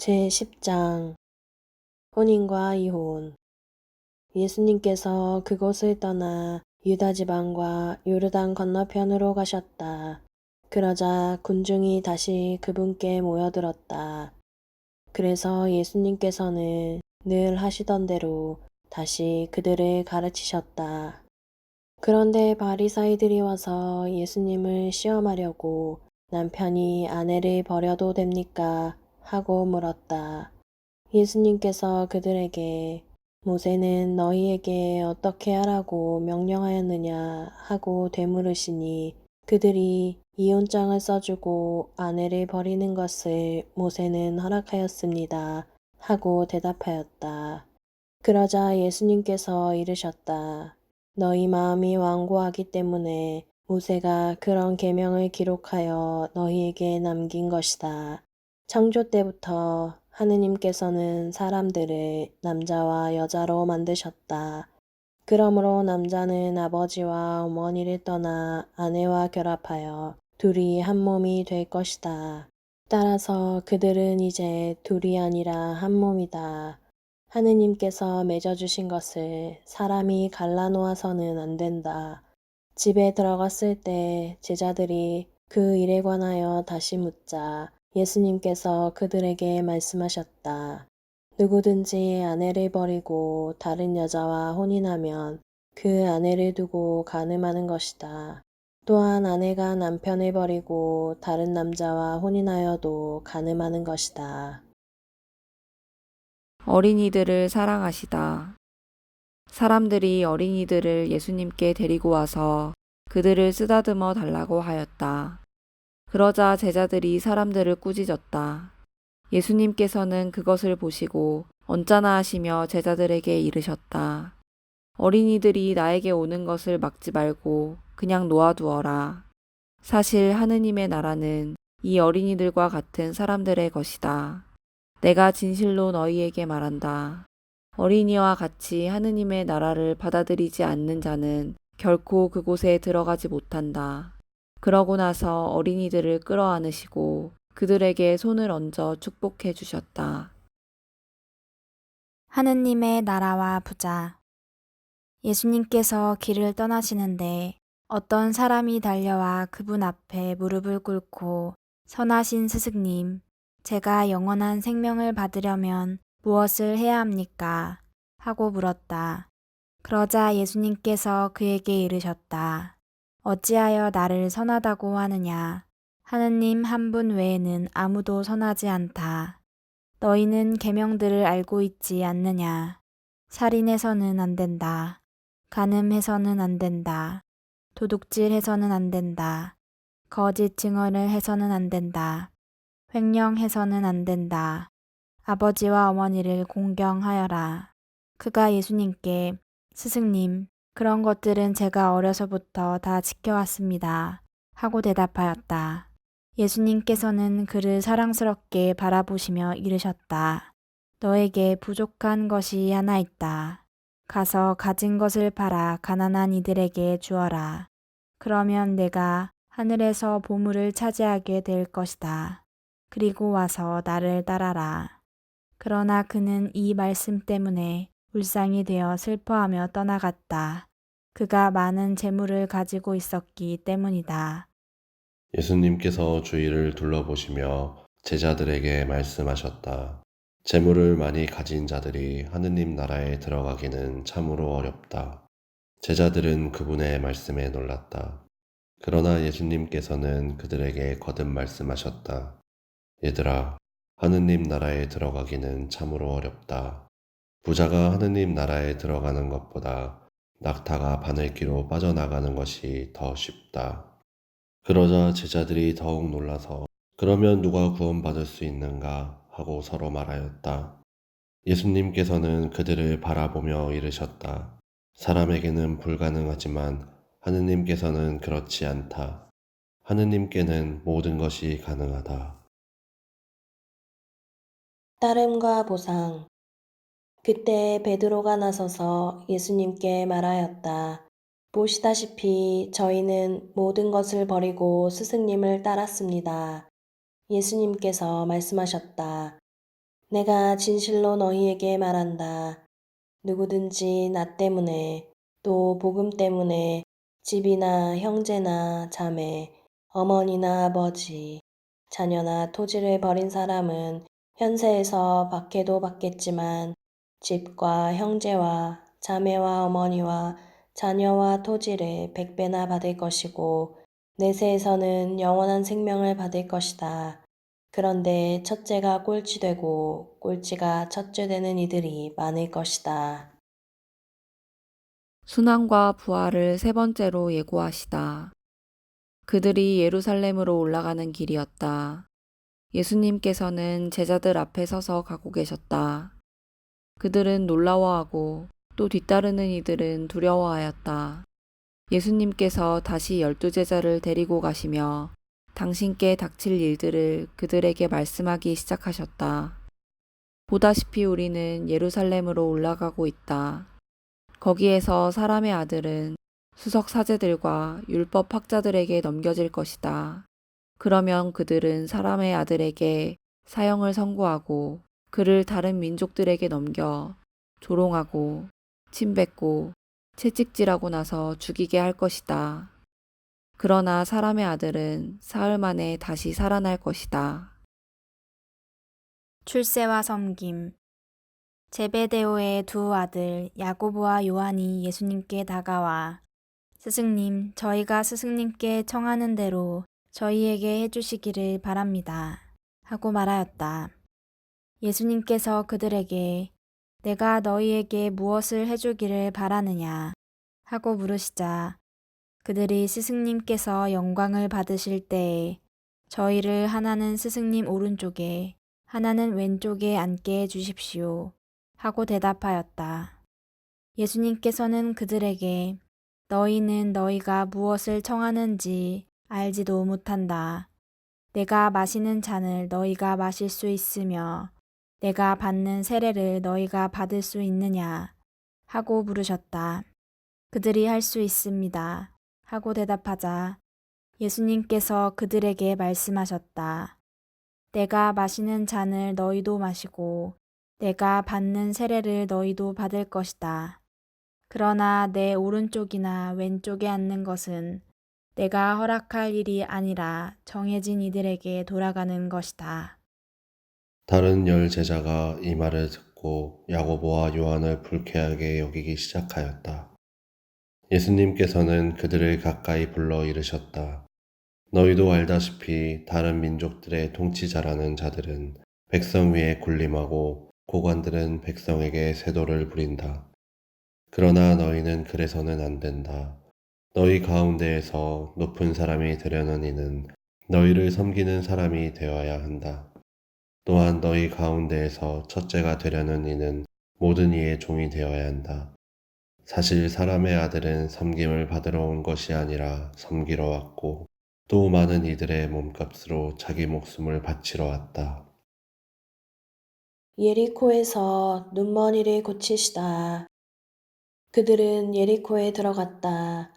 제10장 혼인과 이혼 예수님께서 그곳을 떠나 유다 지방과 요르단 건너편으로 가셨다. 그러자 군중이 다시 그분께 모여들었다. 그래서 예수님께서는 늘 하시던 대로 다시 그들을 가르치셨다. 그런데 바리사이들이 와서 예수님을 시험하려고 남편이 아내를 버려도 됩니까? 하고 물었다. 예수님께서 그들에게 모세는 너희에게 어떻게 하라고 명령하였느냐 하고 되물으시니 그들이 이혼장을 써주고 아내를 버리는 것을 모세는 허락하였습니다. 하고 대답하였다. 그러자 예수님께서 이르셨다. 너희 마음이 완고하기 때문에 모세가 그런 계명을 기록하여 너희에게 남긴 것이다. 창조 때부터 하느님께서는 사람들을 남자와 여자로 만드셨다. 그러므로 남자는 아버지와 어머니를 떠나 아내와 결합하여 둘이 한 몸이 될 것이다. 따라서 그들은 이제 둘이 아니라 한 몸이다. 하느님께서 맺어주신 것을 사람이 갈라놓아서는 안 된다. 집에 들어갔을 때 제자들이 그 일에 관하여 다시 묻자 예수님께서 그들에게 말씀하셨다. 누구든지 아내를 버리고 다른 여자와 혼인하면 그 아내를 두고 간음하는 것이다. 또한 아내가 남편을 버리고 다른 남자와 혼인하여도 간음하는 것이다. 어린이들을 사랑하시다. 사람들이 어린이들을 예수님께 데리고 와서 그들을 쓰다듬어 달라고 하였다. 그러자 제자들이 사람들을 꾸짖었다. 예수님께서는 그것을 보시고 언짢아 하시며 제자들에게 이르셨다. 어린이들이 나에게 오는 것을 막지 말고 그냥 놓아두어라. 사실 하느님의 나라는 이 어린이들과 같은 사람들의 것이다. 내가 진실로 너희에게 말한다. 어린이와 같이 하느님의 나라를 받아들이지 않는 자는 결코 그곳에 들어가지 못한다. 그러고 나서 어린이들을 끌어안으시고 그들에게 손을 얹어 축복해 주셨다. 하느님의 나라와 부자. 예수님께서 길을 떠나시는데 어떤 사람이 달려와 그분 앞에 무릎을 꿇고 선하신 스승님, 제가 영원한 생명을 받으려면 무엇을 해야 합니까? 하고 물었다. 그러자 예수님께서 그에게 이르셨다. 어찌하여 나를 선하다고 하느냐? 하느님 한 분 외에는 아무도 선하지 않다. 너희는 계명들을 알고 있지 않느냐? 살인해서는 안 된다. 간음해서는 안 된다. 도둑질해서는 안 된다. 거짓 증언을 해서는 안 된다. 횡령해서는 안 된다. 아버지와 어머니를 공경하여라. 그가 예수님께 스승님, 그런 것들은 제가 어려서부터 다 지켜왔습니다. 하고 대답하였다. 예수님께서는 그를 사랑스럽게 바라보시며 이르셨다. 너에게 부족한 것이 하나 있다. 가서 가진 것을 팔아 가난한 이들에게 주어라. 그러면 내가 하늘에서 보물을 차지하게 될 것이다. 그리고 와서 나를 따라라. 그러나 그는 이 말씀 때문에 울상이 되어 슬퍼하며 떠나갔다. 그가 많은 재물을 가지고 있었기 때문이다. 예수님께서 주위를 둘러보시며 제자들에게 말씀하셨다. 재물을 많이 가진 자들이 하느님 나라에 들어가기는 참으로 어렵다. 제자들은 그분의 말씀에 놀랐다. 그러나 예수님께서는 그들에게 거듭 말씀하셨다. 얘들아, 하느님 나라에 들어가기는 참으로 어렵다. 부자가 하느님 나라에 들어가는 것보다 낙타가 바늘기로 빠져나가는 것이 더 쉽다. 그러자 제자들이 더욱 놀라서 그러면 누가 구원받을 수 있는가 하고 서로 말하였다. 예수님께서는 그들을 바라보며 이르셨다. 사람에게는 불가능하지만 하느님께서는 그렇지 않다. 하느님께는 모든 것이 가능하다. 따름과 보상. 그때 베드로가 나서서 예수님께 말하였다. 보시다시피 저희는 모든 것을 버리고 스승님을 따랐습니다. 예수님께서 말씀하셨다. 내가 진실로 너희에게 말한다. 누구든지 나 때문에 또 복음 때문에 집이나 형제나 자매, 어머니나 아버지, 자녀나 토지를 버린 사람은 현세에서 받게도 받겠지만 집과 형제와 자매와 어머니와 자녀와 토지를 백배나 받을 것이고 내세에서는 영원한 생명을 받을 것이다. 그런데 첫째가 꼴찌되고 꼴찌가 첫째 되는 이들이 많을 것이다. 순환과 부활을 세 번째로 예고하시다. 그들이 예루살렘으로 올라가는 길이었다. 예수님께서는 제자들 앞에 서서 가고 계셨다. 그들은 놀라워하고 또 뒤따르는 이들은 두려워하였다. 예수님께서 다시 열두 제자를 데리고 가시며 당신께 닥칠 일들을 그들에게 말씀하기 시작하셨다. 보다시피 우리는 예루살렘으로 올라가고 있다. 거기에서 사람의 아들은 수석 사제들과 율법 학자들에게 넘겨질 것이다. 그러면 그들은 사람의 아들에게 사형을 선고하고 그를 다른 민족들에게 넘겨 조롱하고 침뱉고 채찍질하고 나서 죽이게 할 것이다. 그러나 사람의 아들은 사흘 만에 다시 살아날 것이다. 출세와 섬김 제베데오의 두 아들 야고보와 요한이 예수님께 다가와 스승님, 저희가 스승님께 청하는 대로 저희에게 해주시기를 바랍니다. 하고 말하였다. 예수님께서 그들에게 내가 너희에게 무엇을 해주기를 바라느냐 하고 물으시자 그들이 스승님께서 영광을 받으실 때에 저희를 하나는 스승님 오른쪽에 하나는 왼쪽에 앉게 해 주십시오. 하고 대답하였다. 예수님께서는 그들에게 너희는 너희가 무엇을 청하는지 알지도 못한다. 내가 마시는 잔을 너희가 마실 수 있으며 내가 받는 세례를 너희가 받을 수 있느냐 하고 물으셨다. 그들이 할 수 있습니다. 하고 대답하자 예수님께서 그들에게 말씀하셨다. 내가 마시는 잔을 너희도 마시고 내가 받는 세례를 너희도 받을 것이다. 그러나 내 오른쪽이나 왼쪽에 앉는 것은 내가 허락할 일이 아니라 정해진 이들에게 돌아가는 것이다. 다른 열 제자가 이 말을 듣고 야고보와 요한을 불쾌하게 여기기 시작하였다. 예수님께서는 그들을 가까이 불러 이르셨다. 너희도 알다시피 다른 민족들의 통치자라는 자들은 백성 위에 군림하고 고관들은 백성에게 세도를 부린다. 그러나 너희는 그래서는 안 된다. 너희 가운데에서 높은 사람이 되려는 이는 너희를 섬기는 사람이 되어야 한다. 또한 너희 가운데에서 첫째가 되려는 이는 모든 이의 종이 되어야 한다. 사실 사람의 아들은 섬김을 받으러 온 것이 아니라 섬기러 왔고 또 많은 이들의 몸값으로 자기 목숨을 바치러 왔다. 예리코에서 눈머리를 고치시다. 그들은 예리코에 들어갔다.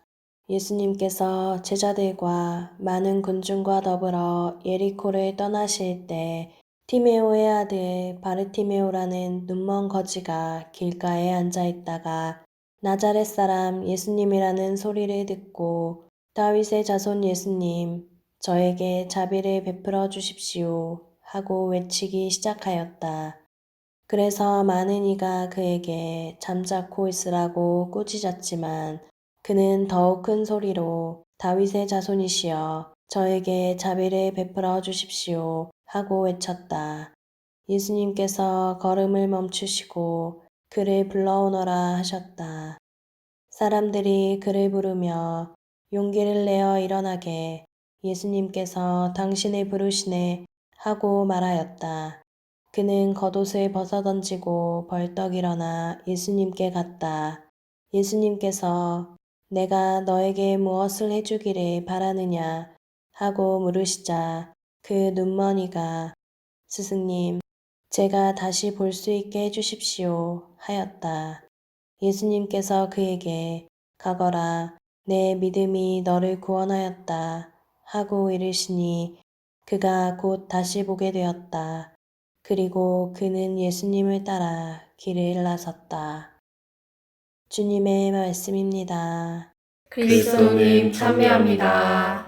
예수님께서 제자들과 많은 군중과 더불어 예리코를 떠나실 때 티메오의 아들 바르티메오라는 눈먼 거지가 길가에 앉아 있다가 나자렛 사람 예수님이라는 소리를 듣고 다윗의 자손 예수님, 저에게 자비를 베풀어 주십시오 하고 외치기 시작하였다. 그래서 많은 이가 그에게 잠자코 있으라고 꾸짖었지만 그는 더욱 큰 소리로 다윗의 자손이시여 저에게 자비를 베풀어 주십시오 하고 외쳤다. 예수님께서 걸음을 멈추시고 그를 불러오너라 하셨다. 사람들이 그를 부르며 용기를 내어 일어나게 예수님께서 당신을 부르시네 하고 말하였다. 그는 겉옷을 벗어던지고 벌떡 일어나 예수님께 갔다. 예수님께서 내가 너에게 무엇을 해주기를 바라느냐 하고 물으시자 그 눈머니가 스승님, 제가 다시 볼 수 있게 해주십시오 하였다. 예수님께서 그에게 가거라, 내 믿음이 너를 구원하였다 하고 이르시니 그가 곧 다시 보게 되었다. 그리고 그는 예수님을 따라 길을 나섰다. 주님의 말씀입니다. 그리스도님 참여합니다.